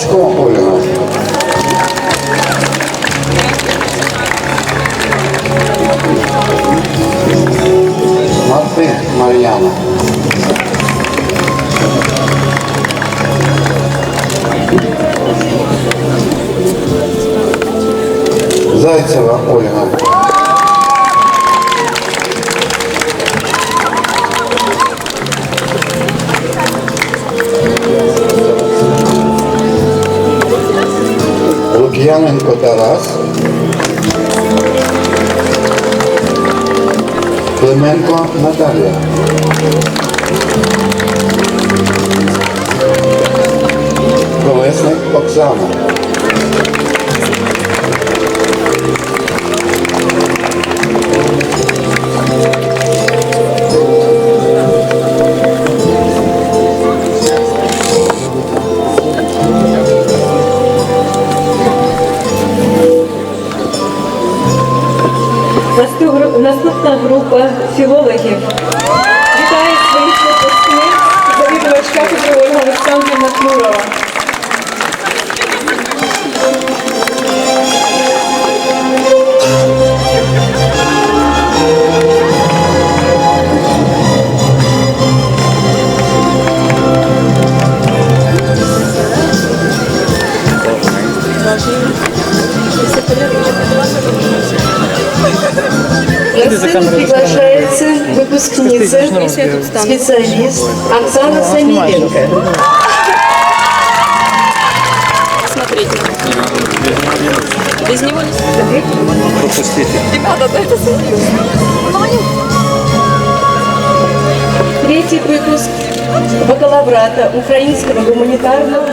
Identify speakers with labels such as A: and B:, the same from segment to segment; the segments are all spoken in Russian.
A: Бочко Ольга. Мартин Мар'яна. Зайцева Ольга. serán encontradas.
B: Clemenco Natalia. Kołesek група філологів вітає своїх випускниць завідувач кафедри Ольга Олександрівна Кнурова. Специалист Оксана Самиленко.
C: Смотрите. Без него не
D: Пропустите.
C: Ребята, да это.
B: Третий выпуск бакалаврата Украинского гуманитарного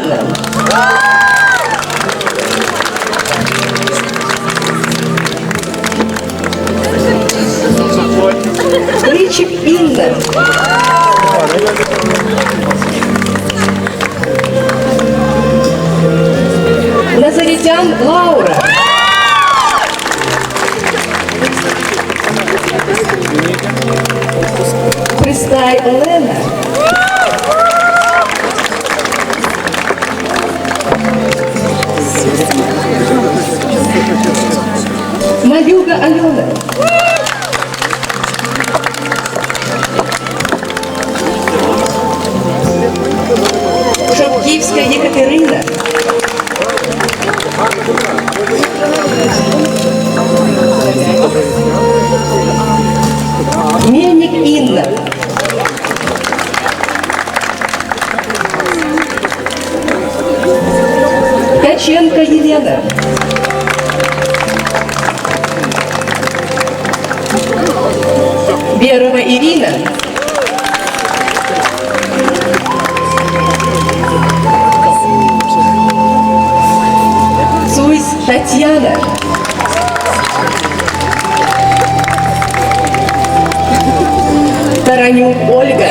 B: Ричик Инна. Назаритян Лаура. Берова Ирина. Цуйс Татьяна. Таранюк Ольга.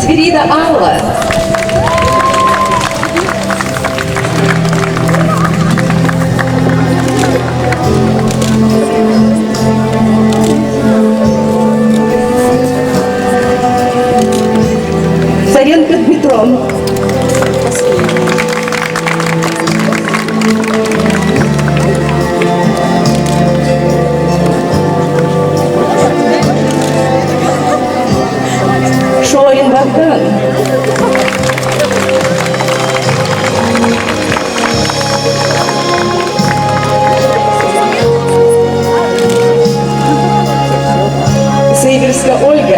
B: Свирида Алла. Царенко Дмитро. Шорин Богдан. Сыверска Ольга.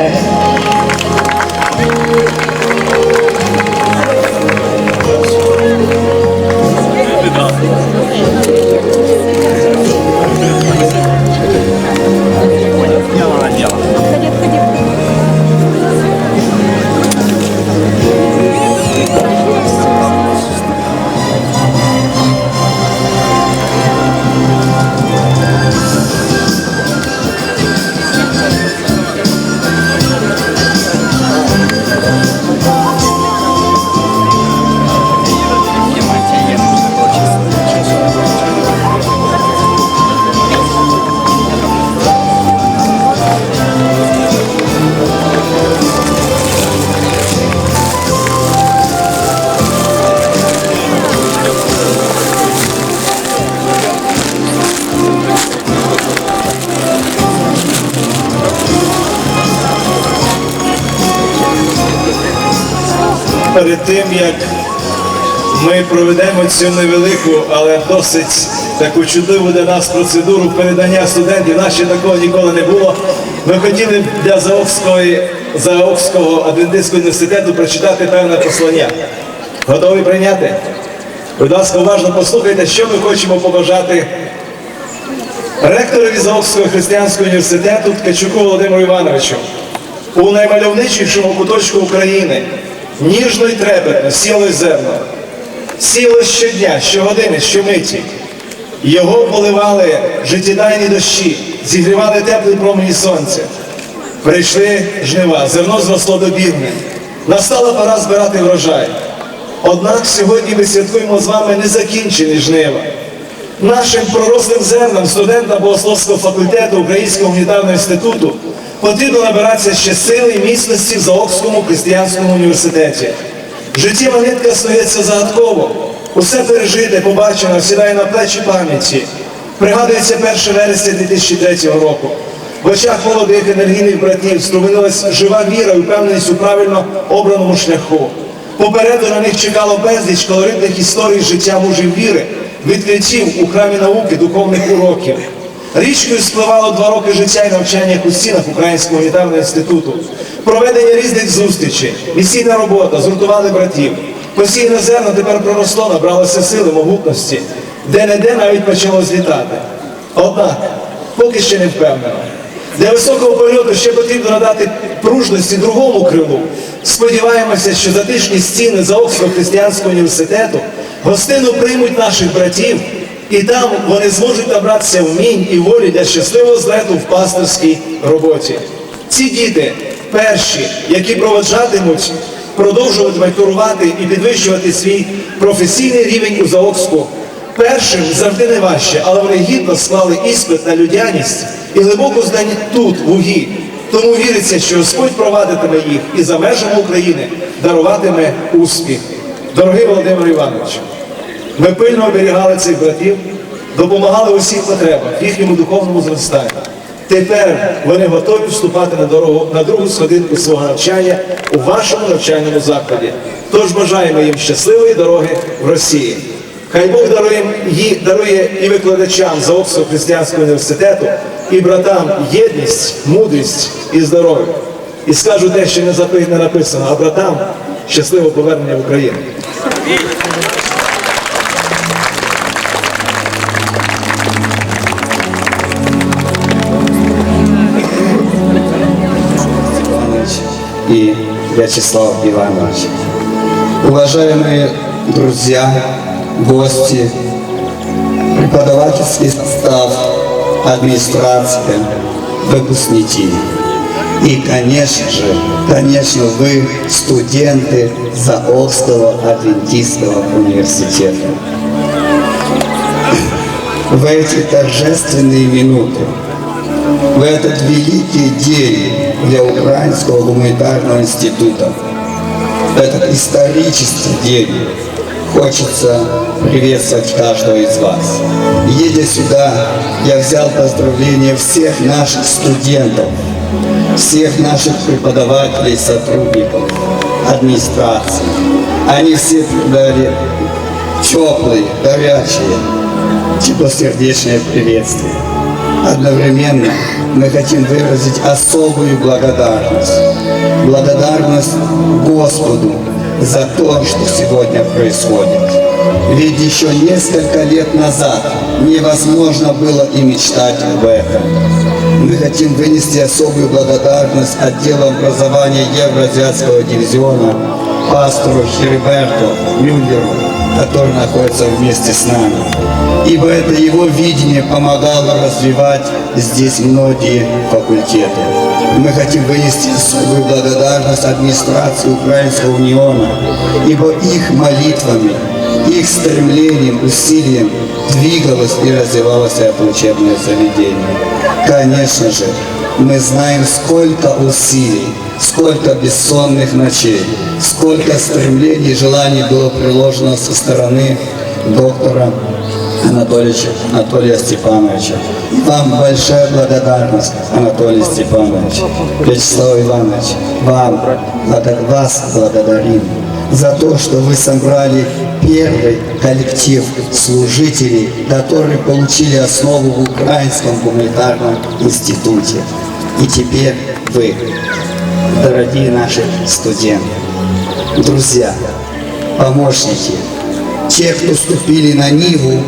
D: ми проведемо цю невелику, але досить таку чудову для нас процедуру передання студентів, ще такого ніколи не було. Ми хотіли для Заокської, Заокського Адвентистського університету прочитати певне послання. Готові прийняти? Будь ласка, уважно послухайте, що ми хочемо побажати ректорові Заокського християнського університету Ткачуку Володимиру Івановичу. У наймальовничішому куточку України ніжно й трепетно сіло зерно. Сіло щодня, щогодини, щомиті. Його поливали життєдайні дощі, зігрівали теплі промені сонця. Прийшли жнива, зерно зросло добірне. Настала пора збирати врожай. Однак сьогодні ми святкуємо з вами незакінчені жнива. Нашим пророслим зернам студентам Богословського факультету Українського гуманітарного інституту потрібно набиратися ще сили і міцності в Заокському християнському університеті. Життєва нитка стається загадково. Усе пережите, побачено, сідає на плечі пам'яті. Пригадується 1 вересня 2003 року. В очах молодих енергійних братів струминилась жива віра і впевненість у правильно обраному шляху. Попереду на них чекало безліч колоритних історій життя мужів віри, відкриттів у храмі науки, духовних уроків. Річкою спливало два роки життя і навчання у стінах Українського гуманітарного інституту. Проведення різних зустрічей, місійна робота, згуртували братів. Посійне зерно тепер проросло, набралося сили, могутності, де-не-де навіть почало злітати. Однак, поки ще не впевнено. Для високого польоту ще потрібно надати пружності другому крилу. Сподіваємося, що затишні стіни Заокського християнського університету гостину приймуть наших братів, і там вони зможуть набратися вмінь і волі для щасливого злету в пасторській роботі. Ці діти перші, які проводжатимуть, продовжуватимуть турувати і підвищувати свій професійний рівень у Заокську. Першим завжди не важче, але вони гідно склали іспит на людяність і глибоку знання тут, в УГІ. Тому віриться, що Господь провадитиме їх і за межами України даруватиме успіх. Дорогий Володимир Іванович, ми пильно оберігали цих братів, допомагали у всіх потребах, їхньому духовному зростанню. Тепер вони готові вступати на дорогу на другу сходинку свого навчання у вашому навчальному закладі. Тож бажаємо їм щасливої дороги в Росії. Хай Бог дарує, ї- дарує і викладачам Заокського християнського університету, і братам єдність, мудрість і здоров'я. І скажу те, що не написано, а братам щасливого повернення в Україну.
E: Вячеслав Иванович. Уважаемые друзья, гости, преподавательский состав, администрация, выпускники. И, конечно же, конечно, вы, студенты Заокского адвентистского университета. В эти торжественные минуты в этот великий день для Украинского гуманитарного института, этот исторический день, хочется приветствовать каждого из вас. Едя сюда, я взял поздравления всех наших студентов, всех наших преподавателей, сотрудников, администрации. Они все дали теплые, горячие, теплосердечное приветствие. Одновременно мы хотим выразить особую благодарность. Благодарность Господу за то, что сегодня происходит. Ведь еще несколько лет назад невозможно было и мечтать об этом. Мы хотим вынести особую благодарность отделу образования Евроазиатского дивизиона пастору Херберту Мюллеру, который находится вместе с нами. Ибо это его видение помогало развивать здесь многие факультеты. Мы хотим вынести особую благодарность администрации Украинского униона, ибо их молитвами, их стремлением, усилием двигалось и развивалось это учебное заведение. Конечно же, мы знаем, сколько усилий, сколько бессонных ночей, сколько стремлений и желаний было приложено со стороны доктора Анатолия, Анатолия Степановича. Вам большая благодарность, Анатолий Степанович. Вячеслав Иванович, вам, вас благодарим. за то, что вы собрали первый коллектив служителей, которые получили основу в Украинском гуманитарном институте. И теперь вы, дорогие наши студенты, друзья, помощники, те, кто ступили на Ниву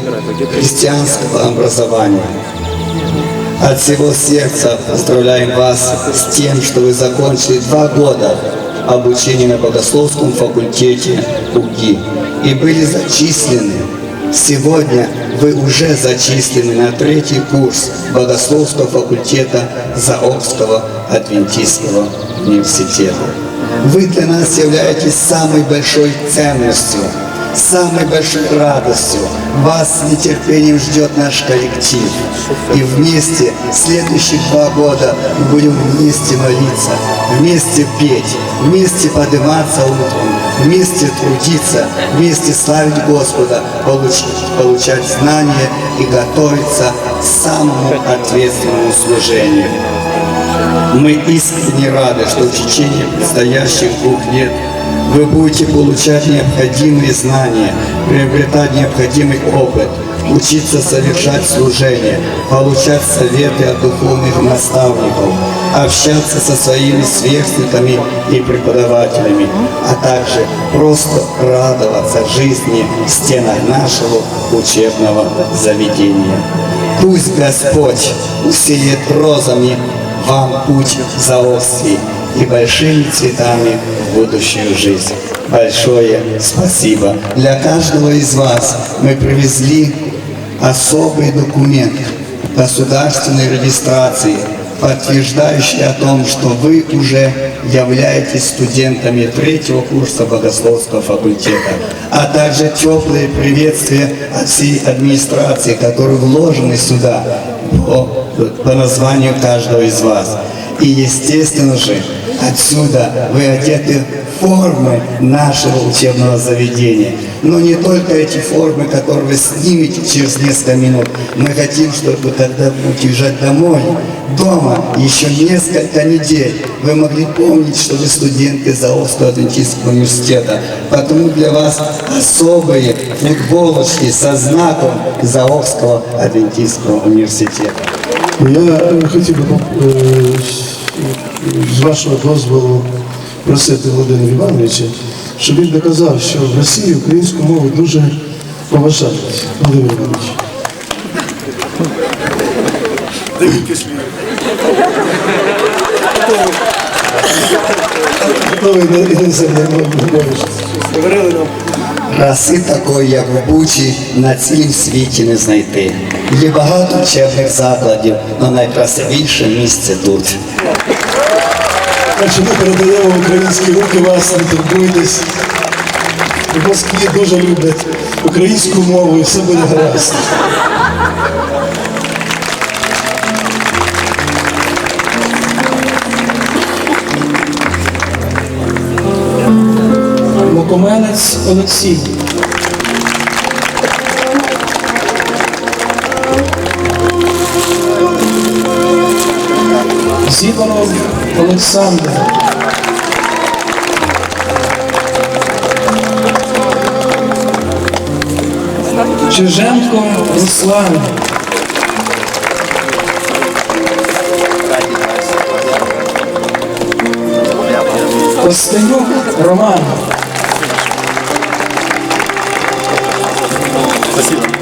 E: христианского образования. От всего сердца поздравляем вас с тем, что вы закончили два года обучения на богословском факультете УГИ и были зачислены. Сегодня вы уже зачислены на третий курс богословского факультета Заокского адвентистского университета. Вы для нас являетесь самой большой ценностью, самой большой радостью. Вас с нетерпением ждет наш коллектив. И вместе следующие два года будем вместе молиться, вместе петь, вместе подниматься утром, вместе трудиться, вместе славить Господа, получить, получать знания и готовиться к самому ответственному служению. Мы искренне рады, что в течение предстоящих двух лет вы будете получать необходимые знания, приобретать необходимый опыт, учиться совершать служение, получать советы от духовных наставников, общаться со своими сверстниками и преподавателями, а также просто радоваться жизни в стенах нашего учебного заведения. Пусть Господь усилит розами вам путь заострий и большими цветами в будущую жизнь. Большое спасибо. Для каждого из вас мы привезли особый документ государственной регистрации, подтверждающий о том, что вы уже являетесь студентами третьего курса богословского факультета, а также теплые приветствия от всей администрации, которые вложены сюда по, по названию каждого из вас. И естественно же, отсюда вы одеты формы нашего учебного заведения. Но не только эти формы, которые вы снимете через несколько минут. Мы хотим, чтобы когда будете уезжать домой, дома еще несколько недель вы могли помнить, что вы студенты Заокского адвентистского университета. Потому для вас особые футболочки со знаком Заокского адвентистского университета.
F: Я хотів би е, з вашого дозволу просити Володимира Івановича, щоб він доказав, що в Росії українську мову дуже поважають. Володимир Іванович. Готовий на іноземній мові. Говорили нам.
E: Краси такої, як в Бучі, на цілім світі не знайти. Є багато вчебних закладів, але найкрасивіше місце тут.
F: Ми передаємо українські руки вас, не турбуйтесь. Москві дуже люблять українську мову і все буде гаразд.
G: Лукоменець Олексій. Олександр. Чиженко Руслан. Костенюк Роман.
H: Спасибо.